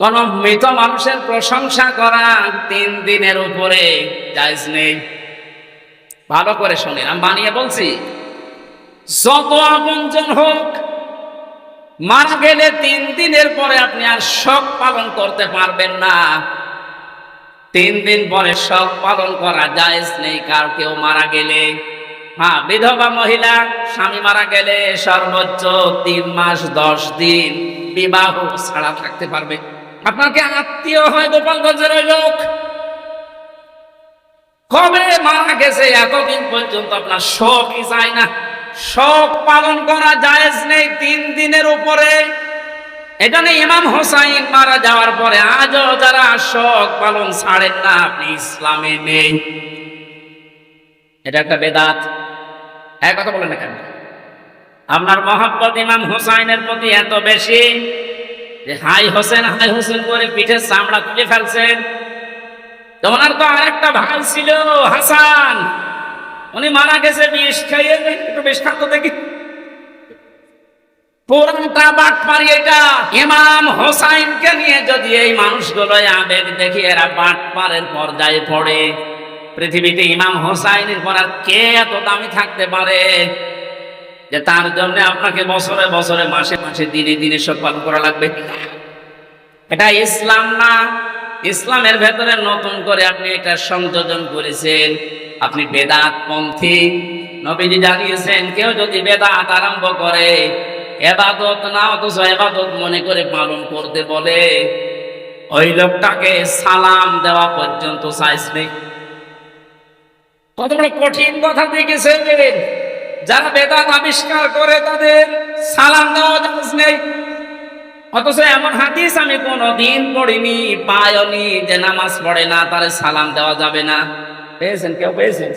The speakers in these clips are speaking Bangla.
কোন মৃত মানুষের প্রশংসা করা তিন দিনের উপরে জায়জ নেই। ভালো করে শুনেন, আমি বানিয়ে বলছি, যত আপনজন হোক, মারা গেলে তিন দিনের পরে আপনি আর শখ পালন করতে পারবেন না। তিন দিন পরে শখ পালন করা জায়েজ নেই, কার কেউ মারা গেলে। হ্যাঁ বিধবা মহিলা, স্বামী মারা গেলে সর্বোচ্চ তিন মাস, দশ দিন বিবাহ ছাড়া থাকতে পারবে। আপনার কি আত্মীয় হয় গোপালগঞ্জের ওই লোক। কবে মারা গেছে এতদিন পর্যন্ত আপনার শোকই যায় না। শখ পালন করা জায়েজ নেই তিন দিনের উপরে। এটা নেই ইমাম হোসাইন মারা যাওয়ার পরে আজও যারা শখ পালন ছাড়েন না, আপনি ইসলামে নেই। এটা একটা বেদাত। এক কথা বলেন না কেন? আপনার মহাব্বত ইমাম হোসাইনের প্রতি এত বেশি। হাই হোসেন হাই হোসেন করে পিঠের চামড়া তুলে ফেলছেন। তো ওনার তো আরেকটা ভাই ছিল, হাসান। উনি মারা গেছে, বিষ খাইয়ে একটু বেশ খাতো দেখি। পুরানটা বাট পারি এটা। ইমাম হোসাইনকে নিয়ে যদি এই মানুষগুলো আবেগ দেখি এরা বাট পারের পর্যায়ে পড়ে, পৃথিবীতে ইমাম হোসাইনের পর আর কে এত দামি থাকতে পারে? যে তার জন্য আপনাকে বছরে বছরে, মাসে মাসে, দিনে দিনে সব পালন করা লাগবে। এটা ইসলাম না। ইসলামের ভেতরে নতুন করে আপনি এটা সংযোজন করেছেন। আপনি বেদাত পন্থী। নবীজি জানিয়েছেন, কেউ যদি বেদাত আরম্ভ করে, এবাদত না, অথচ এবাদত মনে করে পালন করতে বলে, ওই লোকটাকে সালাম দেওয়া পর্যন্ত চাইছ কত বড় কঠিন কথা দেখেছেন যারা বেদাত আবিষ্কার করে তাদের সালাম দেওয়া জানিস নেই। অথচ এমন হাদিস আমি কোনো দিন পড়িনি পায়নি যে নামাজ পড়ে না, তার সালাম দেওয়া যাবে না। পেয়েছেন কেউ? পেয়েছেন?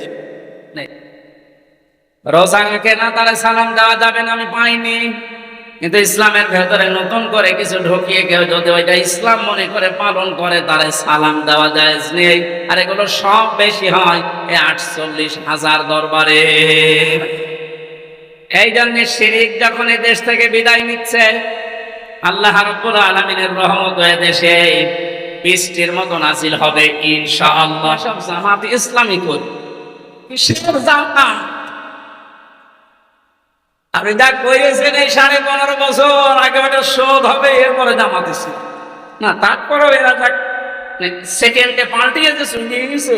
রোজা রাখে না তার সালাম দেওয়া যাবে না, আমি পাইনি। কিন্তু ইসলামের ভেতরে নতুন করে কিছু ঢুকিয়ে কেউ যদি ওইটা ইসলাম মনে করে পালন করে, তার সালাম দেওয়া যায় নেই। আর এগুলো সব বেশি হয় এই আটচল্লিশ হাজার দরবারে। এই জন্য শিরিক যখন দেশ থেকে বিদায় নিচ্ছে, আল্লাহ আলমিনের রহমত হয়ে দেশে বৃষ্টির মতো নাজিল হবে ইনশাআল্লাহ। সব জামাত আপনি যা এই সাড়ে পনেরো বছর, আগে ওটা শোধ হবে, এরপরে জামাত ইসলাম। না, তারপরেও এরা সেকেন্ডে পাল্টিয়েছে শুনিয়ে গেছে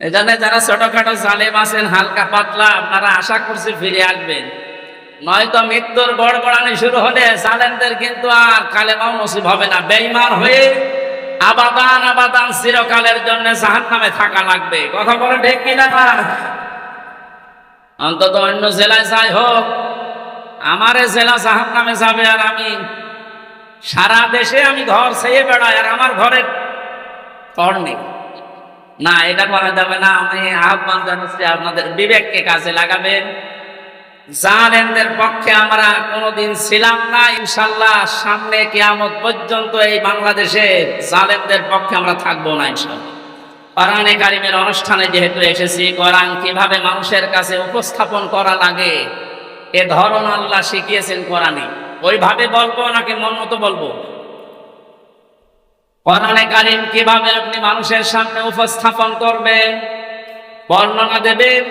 এই জন্য যারা ছোটখাটো জালেম আছেন, হালকা পাতলা, আপনারা আশা করছে ফিরে আসবেন। নয়তো মৃত্যুর বড় বড়ানি শুরু হলে জালেমদের কিন্তু আর কালেমাও নসিব হবে না। বেইমান হয়ে আবাদান আবাদান চিরকালের জন্য জাহান নামে থাকা লাগবে। কথা বলে ঠিক কিনা? অন্তত অন্য জেলায় যাই হোক, আমার জেলা জাহান নামে যাবে আর আমি সারা দেশে আমি ঘর ছেয়ে বেড়াই আর আমার ঘরে ঘর নেই। না, এটা করা যাবে না। আমি আহ্বান জানাচ্ছি আপনাদের বিবেককে কাজে লাগাবেন। পক্ষে আমরা কোনোদিন ছিলাম না, ইনশাল্লাহ সামনে কিয়ামত পর্যন্ত এই বাংলাদেশে জালেমদের পক্ষে আমরা থাকব না, ইনশাল্লাহ। কোরআনে কারিমের অনুষ্ঠানে যেহেতু এসেছি, কোরআন কীভাবে মানুষের কাছে উপস্থাপন করা লাগে, এ ধরন আল্লাহ শিখিয়েছেন কোরআনে। ওইভাবে বলব নাকি মন মতো বলব? কোরআনে কারিম কীভাবে আপনি মানুষের সামনে উপস্থাপন করবেন? বর্ণনা দেবেন,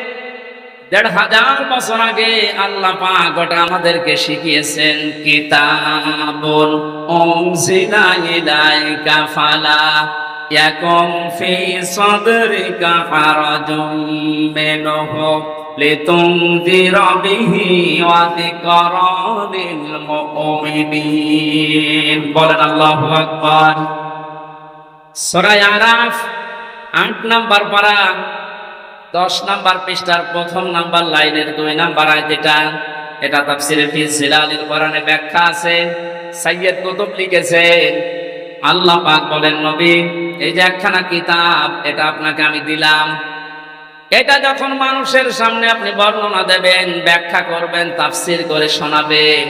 দেড় হাজার বছর আগে আল্লাহ পাক ওটা আমাদেরকে শিখিয়েছেন, কিতাবুন উনজিলা ইলাইকা ফালা ইয়াকুম ফি সাদরিকা হারাজুম মিনহু বলেন আল্লাহু আকবার। সূরা আরাফ, আট নাম্বার পারা, দশ নাম্বার পৃষ্ঠার প্রথম নাম্বার লাইনের দুই নাম্বার আয়াত এটা এটা তাফসিরে ফি জিলালিল ব্যাখ্যা আছে সাইয়্যিদ কুতুব লিখেছেন আল্লাহ পাক বলেন, নবী, এই যে একখানা কিতাব, এটা আপনাকে আমি দিলাম। এটা যখন মানুষের সামনে আপনি বর্ণনা দেবেন, ব্যাখ্যা করবেন, তাফসির করে শোনাবেন।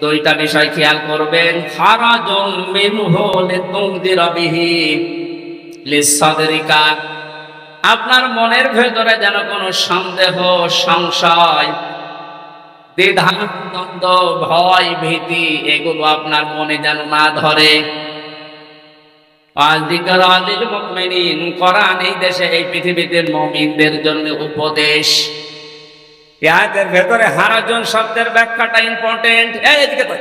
দুইটা বিষয় খেয়াল করবেন। ফারাজুম মিনহু লিতুনদিরা বিহি লিসাদরিকা আপনার মনের ভেতরে যেন কোনো সন্দেহ, সংশয় ভয়, ভীতি, এগুলো আপনার মনে যেন না ধরে। কোরআন এই দেশে, এই পৃথিবীতে মুমিনদের জন্য উপদেশ। ইয়াদের ভেতরে হারাজন শব্দের ব্যাখ্যাটা ইম্পর্টেন্ট এদিকে তো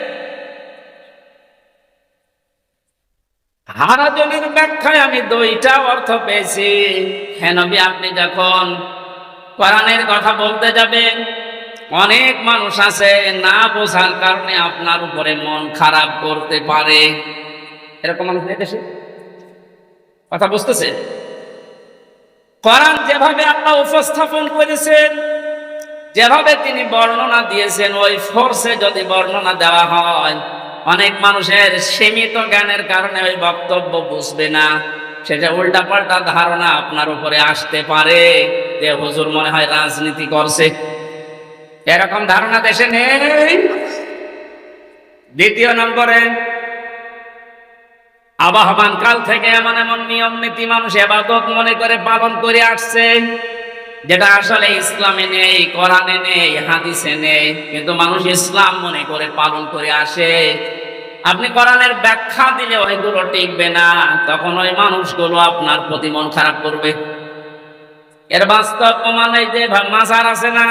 হারাজনের ব্যাখ্যায় আমি দুইটা অর্থ পেয়েছি। হেনবি আপনি যখন কোরআনের কথা বলতে যাবেন, অনেক মানুষ আছে না বোঝার কারণে আপনার উপরে মন খারাপ করতে পারে। এরকম মানুষ নেই দেশে? কথা বুঝতেছে কোরআন যেভাবে আল্লাহ উপস্থাপন করেছেন যেভাবে তিনি বর্ণনা দিয়েছেন, ওই ফোর্সে যদি বর্ণনা দেওয়া হয়, অনেক মানুষের সীমিত জ্ঞানের কারণে ওই বক্তব্য বুঝবে না। সেটা উল্টাপাল্টা ধারণা আপনার উপরে আসতে পারে যে হুজুর মনে হয় রাজনীতি করছে। এরকম ধারণা দেশে নেই। দ্বিতীয় নম্বরে, আবহমান কাল থেকে এমন এমন নিয়ম নীতি মানুষ এবাদত মনে করে পালন করে আসছে। যেটা আসলে ইসলামে নেই, কোরআনে নেই, হাদিসে নেই, কিন্তু মানুষ ইসলাম মনে করে পালন করে আসে। আপনি কোরআনের ব্যাখ্যা দিলে ওইগুলো টিকবে না, তখন ওই মানুষগুলো আপনার প্রতি মন খারাপ করবে। এর বাস্তব প্রমাণ এই যে মাজার আছে না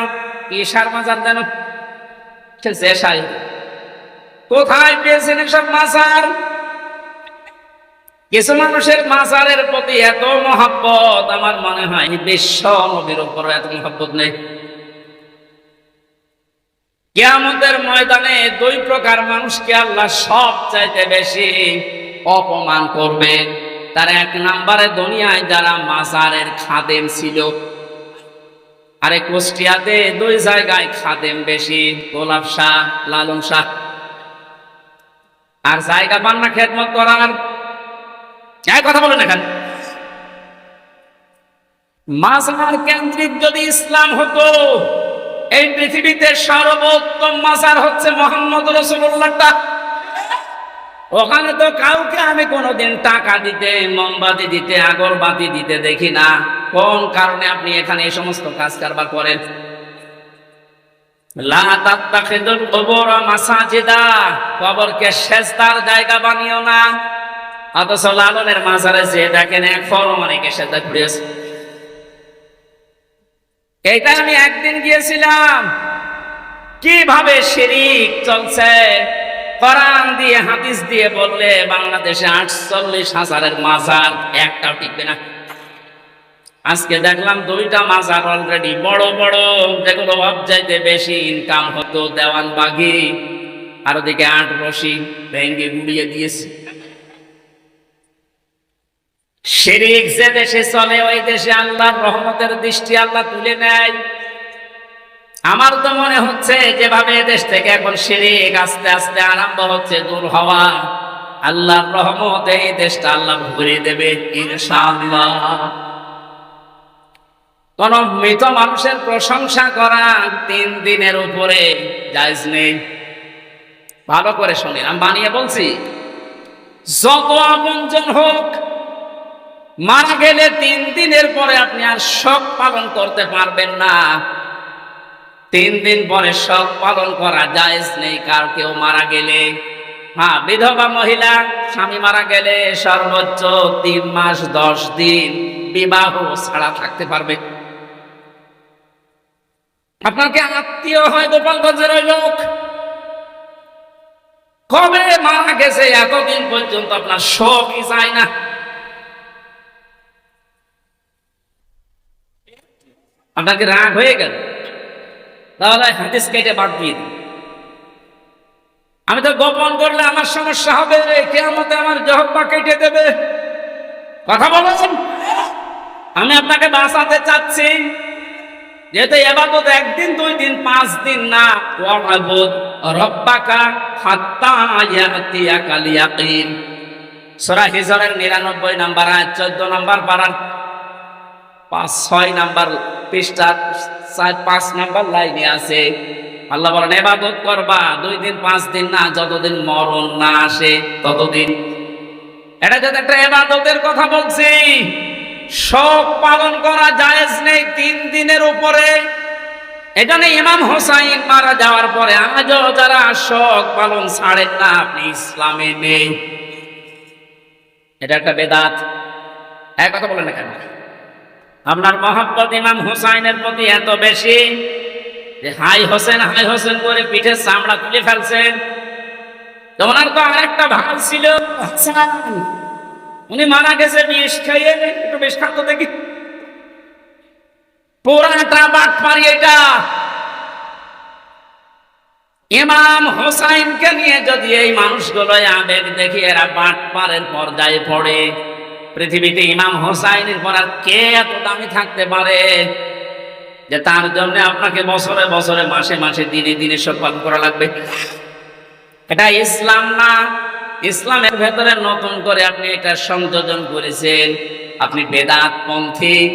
কি মাজার যেন কোথায় পেয়েছেন এসব মাজার? কিছু মানুষের মাজারের প্রতি এত মহাব্বত, আমার মনে হয় বিশ্ব নবীর উপর এত মহাব্বত নেই। কেয়ামতের ময়দানে দুই প্রকার মানুষকে আল্লাহ সব চাইতে বেশি অপমান করবে। তার এক নাম্বারে দুনিয়ায় যারা মাজারের খাদেম ছিল, আরে কুষ্টিয়াতে দুই জায়গায় খাদেম বেশি, গোলাপ শাহ, লালন শাহ। আর জায়গা পান না খেদমত করার কথা বলেন এখানে। মাজার কেন্দ্রিক যদি ইসলাম হতো, এই পৃথিবীতে সর্বোত্তম মাজার হচ্ছে মোহাম্মদ রসুল্লাহটা। ওখানে তো কাউকে আমি কোনোদিন টাকা দিতে, মোমবাতি দিতে, আগরবাতি দিতে দেখি না। কোন কারণে আপনি এখানে এই সমস্ত কাজ কারবার করেন? কবরকে সেজদার জায়গা বানিও না। অথচ লালনের মাজারে যে দেখেন, এক ফরমানিকে সেজদা ঘুরিয়েছে এইটা আমি একদিন গিয়েছিলাম। কীভাবে শিরিক চলছে? কোরআন দিয়ে, হাদিস দিয়ে বললে বাংলাদেশে আটচল্লিশ হাজারের মাজার একটাও টিকবে না। আজকে দেখলাম দুইটা মাজার অলরেডি বড় বড়। যেগুলো অবজাইতে বেশি ইনকাম হতো দেওয়ান বাঘি আর ওদিকে আট রশি ভেঙ্গে গুড়িয়ে দিয়েছে। শিরিক যে দেশে চলে, ওই দেশে আল্লাহর রহমতের দৃষ্টি আল্লাহ তুলে নেয়। আমার তো মনে হচ্ছে যেভাবে দেশ থেকে এখন শিরিক আস্তে আস্তে আরম্ভ হচ্ছে, দূর হওয়া, আল্লাহর রহমত এই দেশটা আল্লাহ ভরে দেবে, ইনশাআল্লাহ। কোন মৃত মানুষের প্রশংসা করা তিন দিনের উপরে জায়জ নেই। ভালো করে শুনি, আমি বানিয়ে বলছি, যত আপনজন হোক মারা গেলে তিন দিনের পরে আপনি আর শখ পালন করতে পারবেন না। তিন দিন পরে শখ পালন করা যায় নেই, কার কেউ মারা গেলে। হ্যাঁ বিধবা মহিলা, স্বামী মারা গেলে সর্বোচ্চ তিন মাস, দশ দিন বিবাহ ছাড়া থাকতে পারবে। আপনাকে আত্মীয় হয় গোপালগঞ্জের ওই লোক? কবে মারা গেছে, এতদিন পর্যন্ত আপনার শোকই যায় না। আপনাকে রাগ হয়ে গেল। তাহলে হাদিস কেটে বাদ দিয়ে দিন। আমি তো গোপন করলে আমার সমস্যা হবে কেমতে আমার জহব্বা কেটে দেবে। কথা বলেন আমি আপনাকে বাঁচাতে চাচ্ছি। যেহেতু এবাদত একদিন, দুই দিন, পাঁচ দিন না 99 নাম্বার 14 নাম্বার পারার পাঁচ, ছয় নাম্বার পৃষ্ঠা পাঁচ নাম্বার লাইনে আছে। আল্লাহ বলেন, এবাদত করবা, দুই দিন, পাঁচ দিন না, যতদিন মরণ না আসে, ততদিন। এটা যদি একটা এবাদতের কথা বলছি, শোক পালন করা জায়েজ নেই তিন দিনের উপরে। এটা নেই ইমাম হোসাইন মারা যাওয়ার পরে আজও যারা শখ পালন ছাড়েন না, আপনি ইসলামে নেই। এটা একটা বেদাত। এক কথা বলেন না কেন? আপনার মহাব্বত ইমাম হোসাইনের প্রতি এত বেশি যে হাই হোসেন হাই হোসেন করে পিঠের চামড়া তুলে ফেলছেন। তো ওনার তো আরেকটা ছিল। উনি মারা গেছে বিষ খাইয়ে একটু খাতো দেখি। পুরাটা বাট পারি এটা। ইমাম হোসাইনকে নিয়ে যদি এই মানুষগুলো আবেগ দেখি, এরা বাট পারের পর্যায়ে পড়ে। পৃথিবীতে ইমাম হোসাইনের পর আর কে এত দামি থাকতে পারে? যে তার জন্য আপনাকে বছরে বছরে, মাসে মাসে, দিনে দিনে সকাল করা লাগবে। এটা ইসলাম না। ইসলামের ভেতরে নতুন করে আপনি এটা সংযোজন করেছেন। আপনি বেদাত পন্থী।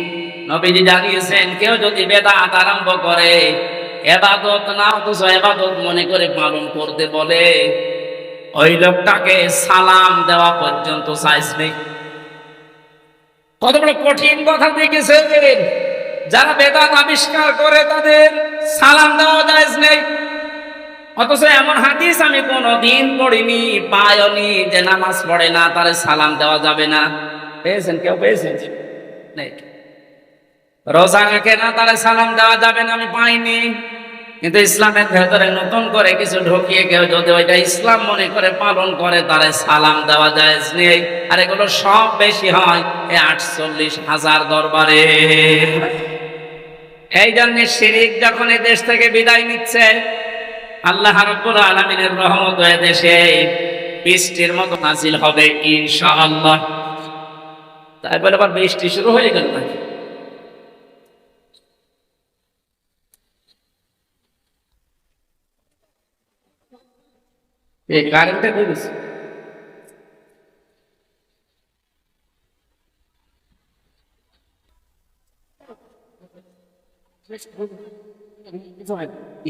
নবীজি জানিয়েছেন, কেউ যদি বেদাত আরম্ভ করে, এবাদত না, অথচ এবাদত মনে করে পালন করতে বলে। ওই লোকটাকে সালাম দেওয়া পর্যন্ত নেই। কত বড় কঠিন কথা দেখেছেন যারা বেদাত আবিষ্কার করে তাদের সালাম দেওয়া যায় নেই। অথচ এমন হাদিস আমি কোনোদিন পড়িনি পায়নি যে নামাজ পড়ে না, তার সালাম দেওয়া যাবে না। পেয়েছেন কেউ? পেয়েছেন? রোজা রাখে না, তার সালাম দেওয়া যাবে না, আমি পাইনি। কিন্তু ইসলামের ভেতরে নতুন করে কিছু ঢুকিয়ে কেউ যদি ওইটা ইসলাম মনে করে পালন করে তারে সালাম দেওয়া যায় নেই। আর এগুলো সব বেশি হয় এই আটচল্লিশ হাজার দরবারে। এই জন্য শিরিক যখন এই দেশ থেকে বিদায় নিচ্ছে, আল্লাহ রাব্বুল আলামিনের রহমত হয়ে দেশে বৃষ্টির মতো নাজিল হবে ইনশাআল্লাহ। তারপরে আবার বৃষ্টি শুরু হয়ে গেল নাকি? এই কারেন্টটা দিয়ে দিচ্ছে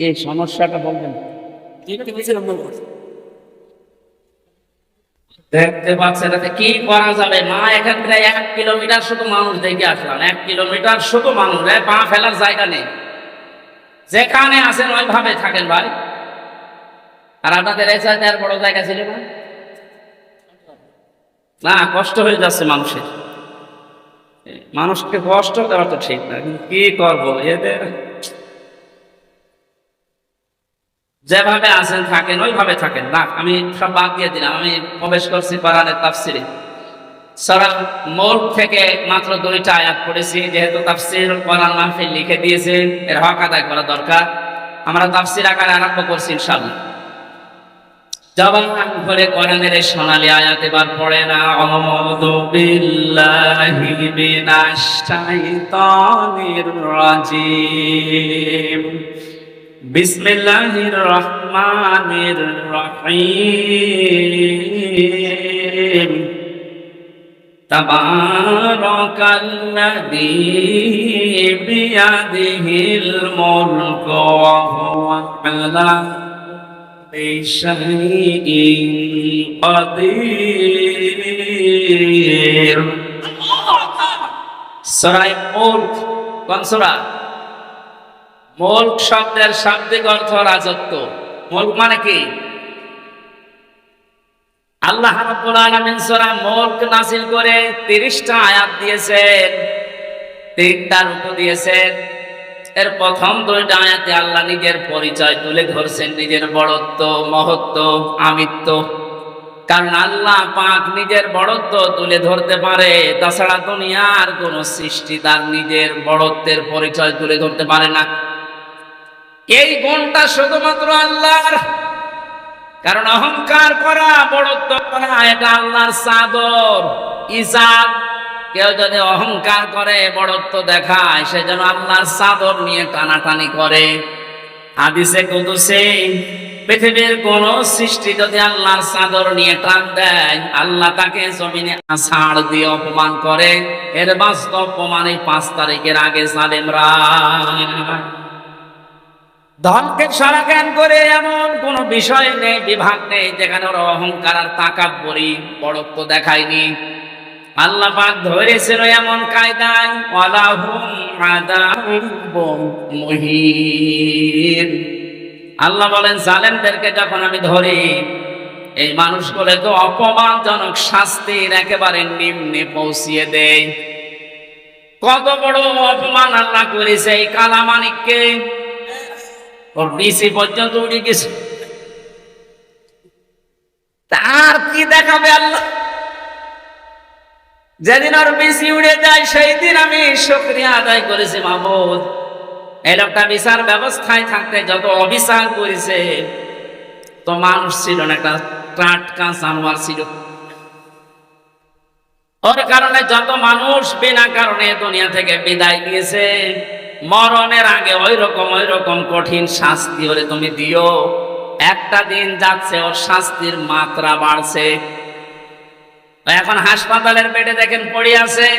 এই সমস্যাটা বলবেন। দেখতে পাচ্ছেন কি করা যাবে? মা, এখান থেকে এক কিলোমিটার শুধু মানুষ দেখে আসলাম। এক কিলোমিটার শুধু মানুষ। পা ফেলার জায়গা নেই। যেখানে আছেন, ওইভাবে থাকেন ভাই। আর আপনাদের এই চাইতে আর বড় জায়গা ছিল না? কষ্ট হয়ে যাচ্ছে মানুষের। মানুষকে কষ্ট দেওয়া তো ঠিক না, কিন্তু কি করব? এদের যেভাবে আছেন, থাকেন, ওইভাবে থাকেন। না, আমি সব বাদ দিয়ে দিলাম। আমি প্রবেশ করছি কোরআনের তাফসিরে। সরা মোল থেকে মাত্র দুইটা আয়াত পড়েছি, যেহেতু তাফসির কোরআন মাহফিল লিখে দিয়েছেন, এর হক আদায় করা দরকার। আমরা তাফসির আকারে আরম্ভ করছি, ইনশাআল্লাহ। সোনালি আয়াত পড়ে না। আমাদু বিল্লাহি মিনাশ শাইতানির রাজিম। বিসমিল্লাহির রহমানির রহিম। তাবারাকাল্লাযী বিয়াদিহিল মুলকু ওয়া হুয়া كل شيء قدير সরাই মুল্ক কোন সূরা মুল্ক শব্দের শাব্দিক অর্থ রাজত্ব মুল্ক মানে কি আল্লাহ রাব্বুল আলামিন সূরা মুল্ক নাযিল করে 30টা আয়াত দিয়েছেন তিনটা রূপ দিয়েছেন এর প্রথম দুইটা আয়াতে আল্লাহ নিজের পরিচয় তুলে ধরছেন, নিজের বড়ত্ব, মহত্ব, আমিত্ব। কারণ আল্লাহ পাক নিজের বড়ত্ব তুলে ধরতে পারে, তাছাড়া দুনিয়ার কোন সৃষ্টি তার নিজের বড়ত্বের পরিচয় তুলে ধরতে পারে না। এই গুণটা শুধুমাত্র আল্লাহর। কারণ অহংকার করা, বড়ত্ব করা, এটা আল্লাহর চাদর। ইসাদ কেউ যদি অহংকার করে, বড়ত্ব দেখায়, সে যেন আল্লাহর চাদর নিয়ে টানাটানি করে। হাদিসে কুদুসে পৃথিবীর কোন সৃষ্টি যদি আল্লাহর চাদর নিয়ে টান দেয়, আল্লাহ তাকে জমিনে ছাড় দিয়ে অপমান করে। এর বাস্তব প্রমাণ এই পাঁচ তারিখের আগে সালেমরা ধনকে সারা জ্ঞান করে এমন কোন বিষয় নেই, বিভাগ নেই, যেখানে ওরা অহংকার আর তাকাব্বরি, বড়ত্ব দেখায়নি। আল্লাহ পাক ধরেছিল এমন কায়দায় আল্লাহ বলেন সালেমদেরকে যখন আমি ধরি, এই মানুষগুলোকে অপমানজনক শাস্তির একেবারে নিম্নে পৌঁছিয়ে দেয় কত বড় অপমান আল্লাহ করেছে এই কালা মানিককে নিচে পর্যন্ত উঠে গেছে। তার কি দেখাবে আল্লাহ? যেদিন ওর বিসি উড়ে যায় সেই দিন আমি শুক্রিয়া আদায় করেছি মাহবুদ এই লোকটা বিচার ব্যবস্থায় থাকতে যত অবিচার করেছে, তো মানুষ ছিল না, একটা টাটকা জানোয়ার ছিল। ওর কারণে যত মানুষ বিনা কারণে দুনিয়া থেকে বিদায় নিয়েছে, মরণের আগে ওই রকম ওই রকম কঠিন শাস্তি হলে তুমি দিও। একটা দিন যাচ্ছে, ওর শাস্তির মাত্রা বাড়ছে। এখন হাসপাতালের বেডে দেখেন পড়ে আছে।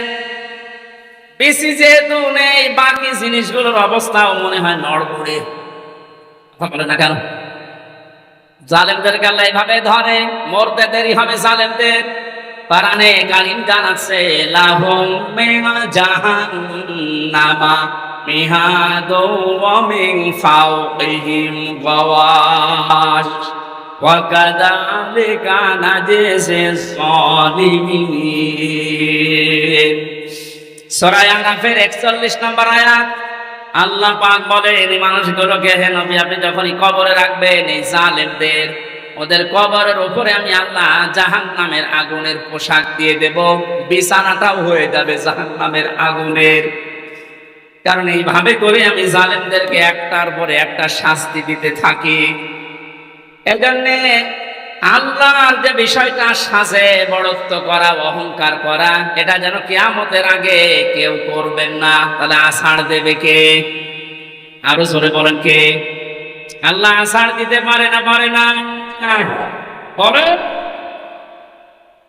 বেশি যেহেতু নেই, বাকি জিনিসগুলোর অবস্থাও মনে হয় নড়বড়ে। বলে না কেন? জালেমদের গাল্লা এইভাবে ধরে, মরতে দেরি হবে জালেমদের। পারানে কালিম জানাচ্ছে লাহুম মিমা জাহান্নামা মিহাদু ওয়া মিন ফাওকিহিম وكذلك نجزي الظالمين সূরা আরাফের 41 নম্বর আয়াত আল্লাহ পাক বলেন এই মানুষগুলোকে হে নবী আপনি যখনই কবরে রাখবেন এই জালেমদের ওদের কবরের উপরে আমি আল্লাহ জাহান নামের আগুনের পোশাক দিয়ে দেব বিছানাটাও হয়ে যাবে জাহান নামের আগুনের কারণ এইভাবে করে আমি জালেমদেরকে একটার পরে একটা শাস্তি দিতে থাকি এজন্য আল্লাহর যে বিষয়টা সাজে, বড়ত্ব করা, অহংকার করা, এটা যেন কেয়ামতের আগে কেউ করবেন না। তাহলে আষাঢ় দেবে কে? আরও জোরে বলেন কে? আল্লাহ আষাঢ় দিতে পারে না পারে না? বলে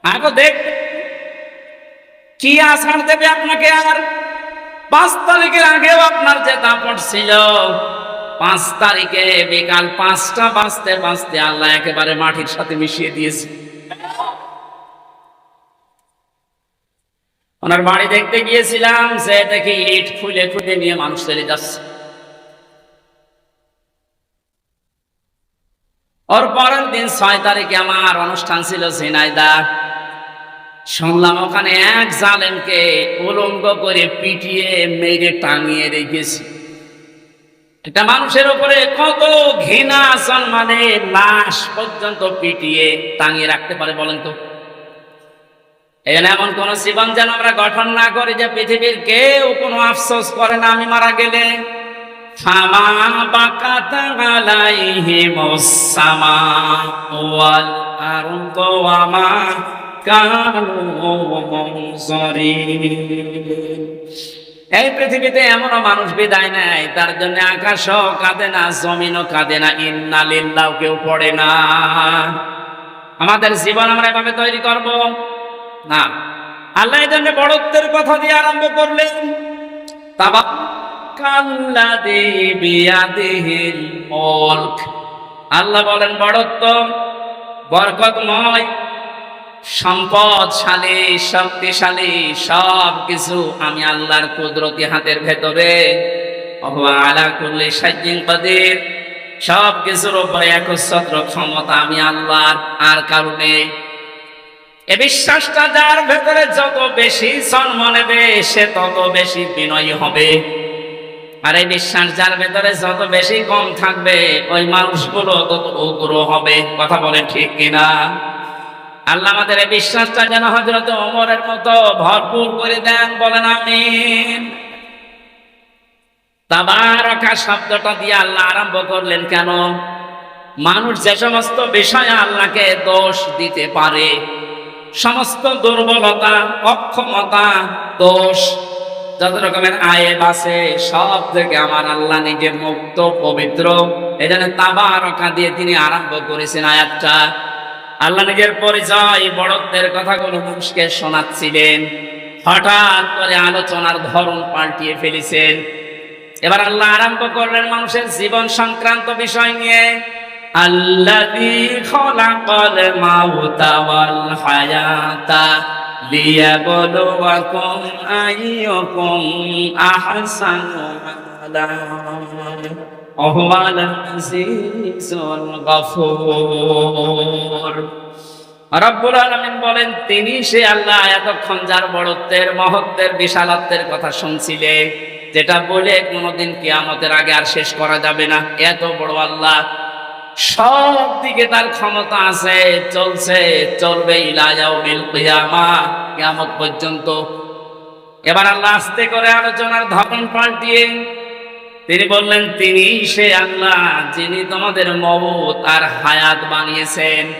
আগে দেখ, কি আষাঢ় দেবে আপনাকে? আর পাঁচ তারিখের আগেও আপনার যে দাপট ছিল পাঁচ তারিখে বিকাল পাঁচটা বাজতে বাঁচতে আল্লাহ একেবারে মাটির সাথে মিশিয়ে দিয়েছে। ওনার বাড়ি দেখতে গিয়েছিলাম সে দেখি ইট খুলে খুলে নিয়ে মানুষ চলে যাচ্ছে। ওর পরের দিন ছয় তারিখে আমার অনুষ্ঠান ছিল ঝিনাইদা শুনলাম ওখানে এক জালেমকে উলঙ্গ করে পিটিয়ে মেরে টাঙিয়ে রেখেছে। একটা মানুষের উপরে কত ঘৃণা, সম্মানে লাশ পর্যন্ত পিটিয়ে টাঙিয়ে রাখতে পারে বলেন তো? এখানে এমন কোন জীবন যেন আমরা গঠন না করি যে পৃথিবীর কেউ কোনো আফসোস করে না, আমি মারা গেলে। মুনজারিন। এই পৃথিবীতে এমনও মানুষ বিদায় নেয়, তার জন্য আকাশও কাঁদে না, জমিনও কাঁদে না, ইন্না লিল্লাহ কেউ পড়ে না। আমাদের জীবন আমরা এভাবে তৈরি করব? না। আল্লাহ এই জন্য বড়ত্বের কথা দিয়ে আরম্ভ করলেন। মুলক। আল্লাহ বলেন, বড়ত্ব বরকতময়। সম্পদশালী শক্তিশালী, সব কিছু আমি আল্লাহর কুদরতি হাতের ভেতরে। সব কিছুর উপরে ক্ষমতা আমি আল্লাহর, আর কারণে এ বিশ্বাসটা যার ভেতরে যত বেশি জন্ম নেবে সে তত বেশি বিনয়ী হবে। আর এই বিশ্বাস যার ভেতরে যত বেশি কম থাকবে, ওই মানুষগুলো তত উগ্র হবে। কথা বলে ঠিক কিনা? আল্লাহ আমাদের এই বিশ্বাসটা যেন হজরত ওমরের মতো ভরপুর করে দেন, বলেন তাবারকা শব্দটা দিয়ে আল্লাহ আরম্ভ করলেন কেন? মানুষ যে সমস্ত বিষয়ে আল্লাহকে দোষ দিতে পারে, সমস্ত দুর্বলতা, অক্ষমতা, দোষ, যত রকমের আয়েব আছে, সব থেকে আমার আল্লাহ নিজে মুক্ত, পবিত্র। এই জন্য তাবারকা দিয়ে তিনি আরম্ভ করেছেন আয়াতটা। আল্লাহ নিজের পরিচয় বড়ত্বের কথাগুলো মানুষকে শোনাচ্ছিলেন। হঠাৎ করে আলোচনার ধরন পাল্টিয়ে ফেলেছেন। এবার আল্লাহ আরম্ভ করলেন মানুষের জীবন সংক্রান্ত বিষয় নিয়ে। আল্লাযী খলাকাল আলামিন বলেন, তিনি সে আল্লাহ এতক্ষণ যার বড়ত্বের, মহত্বের, বিশালত্বের কথা শুনছিলে, যেটা বলে কোনোদিন কিয়ামতের আগে আর শেষ করা যাবে না। এত বড় আল্লাহ। সব দিকে তার ক্ষমতা আছে, চলছে, চলবে ইলায়াও বিল কিয়ামা, কিয়ামত পর্যন্ত। এবার আল্লাহ আস্তে করে আলোচনার ধরন পাল্টিয়ে তিনি বললেন, তিনি সে আল্লাহ যিনি তোমাদের মমত আর হায়াত বানিয়েছেন।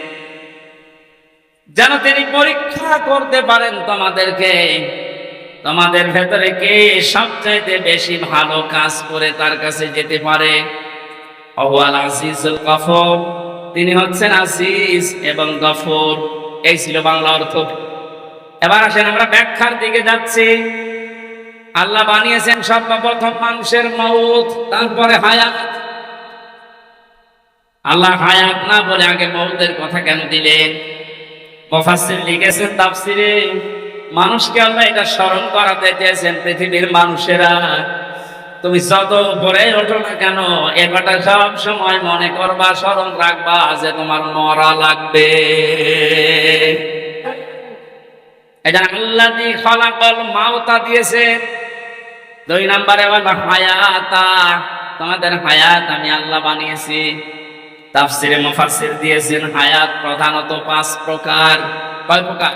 যেন তিনি পরীক্ষা করতে পারেন তোমাদেরকে। তোমাদের ভেতরে কে সবচাইতে বেশি ভালো কাজ করে তার কাছে যেতে পারে? গফর। তিনি হচ্ছেন আসিস এবং গফর। এই ছিল বাংলা অর্থ। এবার আসেন আমরা ব্যাখ্যার দিকে যাচ্ছি। আল্লাহ বানিয়েছেন সর্বপ্রথম মানুষের মৌত তারপরে হায়াত। আল্লাহ হায়াত না বলে আগে মৌতের কথা কেন দিলেন? মুফাসসির লিখেছেন তাফসিরে, মানুষকে আল্লাহ এটা স্মরণ করাতে চেয়েছেন পৃথিবীর মানুষেরা। তুমি যত উপরে ওঠো না কেন, এ কথা সব সময় মনে করবা, স্মরণ রাখবা যে তোমার মরা লাগবে। এটা আল্লাহ খলাকল মাওতা দিয়েছে দুই নম্বরে বলা হায়াতা। তোমাদের হায়াত আমি আল্লাহ বানিয়েছি। তাফসিরে মুফাসসির দিয়েছেন, হায়াত প্রধানত পাঁচ প্রকার। কয় প্রকার?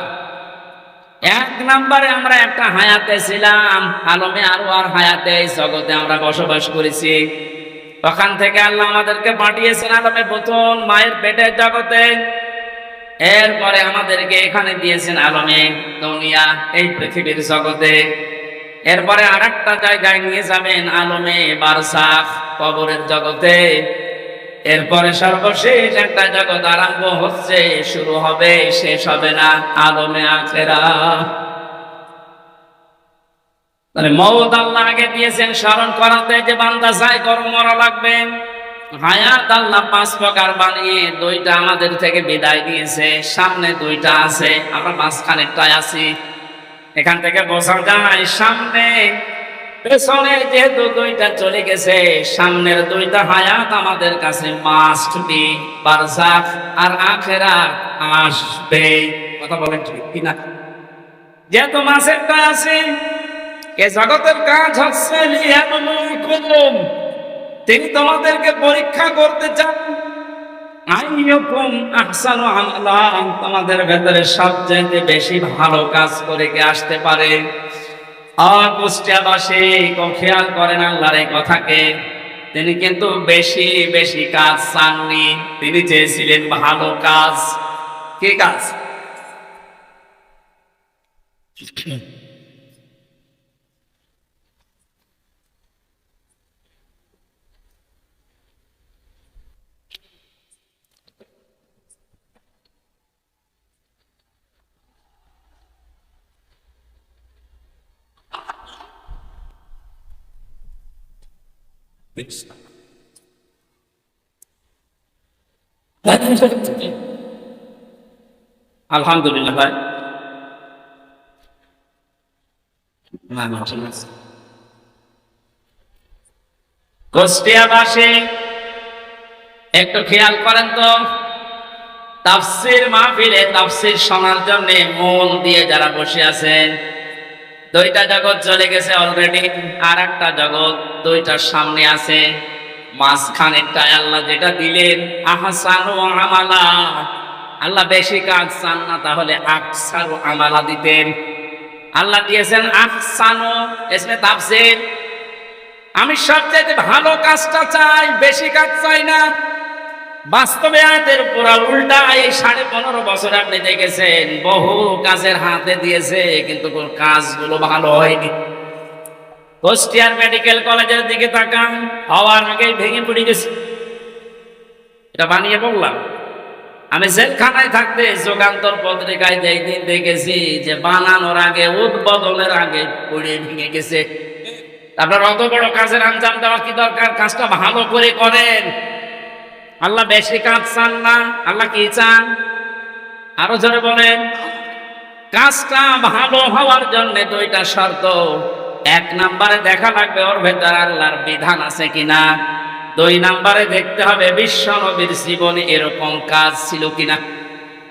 এক নম্বরে আমরা একটা হায়াতে ছিলাম, আলমে আরও আর হায়াতে এই জগতে আমরা বসবাস করেছি। ওখান থেকে আল্লাহ আমাদেরকে পাঠিয়েছেন আলমে প্রথম মায়ের পেটের জগতে। এরপরে আমাদেরকে এখানে দিয়েছেন আলমে দুনিয়া, এই পৃথিবীর জগতে। এরপরে আর একটা জায়গায় নিয়ে যাবেন আলমে বারসাখ কবরের জগতে। এরপরে সর্বশেষ একটা জগৎ আরম্ভ হচ্ছে, শুরু হবে, শেষ হবে না আলমে আখেরা। মৌত আল্লাহ আগে দিয়েছেন স্মরণ করাতে যে বান্দা লাগবে। আল্লাহ পাঁচ প্রকার বানিয়ে দুইটা আমাদের থেকে বিদায় দিয়েছে, সামনে দুইটা আছে, আমরা মাঝখানেরটাই আছি। এখান থেকে বোঝা যায় সামনে, পেছনে যেহেতু দুইটা চলে গেছে, সামনের দুইটা হায়াত আমাদের কাছে মাস্ট বি বারজাখ আর আখেরা আসবে কথা বলেন ঠিক কিনা যেহেতু মাসেরটা আছে, এ জগতের কাজ হচ্ছে। তিনি তোমাদেরকে পরীক্ষা করতে চান তোমাদের ভেতরে সবচেয়ে বেশি ভালো কাজ করে কে আসতে পারে? অকুষ্টিয়াবাসী খেয়াল করেন আল্লাহর এই কথাকে? তিনি কিন্তু বেশি বেশি কাজ চাননি। তিনি চেয়েছিলেন ভালো কাজ। কি কাজ? কুষ্টিয়াবাসী একটু খেয়াল করেন তো। তাফসির মাহফিলে তাফসির শোনার জন্য মন দিয়ে যারা বসে আছেন দুইটা জগৎ চলে গেছে অলরেডি আর একটা জগৎ দুইটার সামনে আছে। মাঝখানেরটা আল্লাহ যেটা দিলেন, আহসানু আমালা। আল্লাহ বেশি কাজ চান না, তাহলে আকসারু আমালা দিতেন। আল্লাহ দিয়েছেন আহসানু এসমে তাফসির। আমি সবচেয়ে ভালো কাজটা চাই, বেশি কাজ চাই না। বাস্তবে আয়াতের পুরা উল্টা এই সাড়ে পনেরো বছর আপনি দেখেছেন, বহু কাজের হাতে দিয়েছে, কিন্তু কোন কাজগুলো ভালো হয়নি। কুষ্টিয়ার মেডিকেল কলেজের দিকে তাকান, হওয়ার আগেই ভেঙে পড়ে গেছে। এটা বানিয়ে বললাম, আমি জেলখানায় থাকতে যোগান্তর পত্রিকায় যেই দিন দেখেছি যে বানানোর আগে, উদ্বোধনের আগে পড়ে ভেঙে গেছে। আপনার অত বড় কাজের আঞ্জাম দেওয়া কি দরকার? কাজটা ভালো করে করেন। আল্লাহ বেশি কাজ চান না, আল্লাহ কি চান? আরও জোরে বলেন, কাজটা ভালো হওয়ার জন্য দুইটা শর্ত। এক নাম্বারে দেখা লাগবে ওর ভেতর আল্লাহর বিধান আছে কিনা। দুই নাম্বারে দেখতে হবে বিশ্ব নবীর জীবনে এরকম কাজ ছিল কিনা।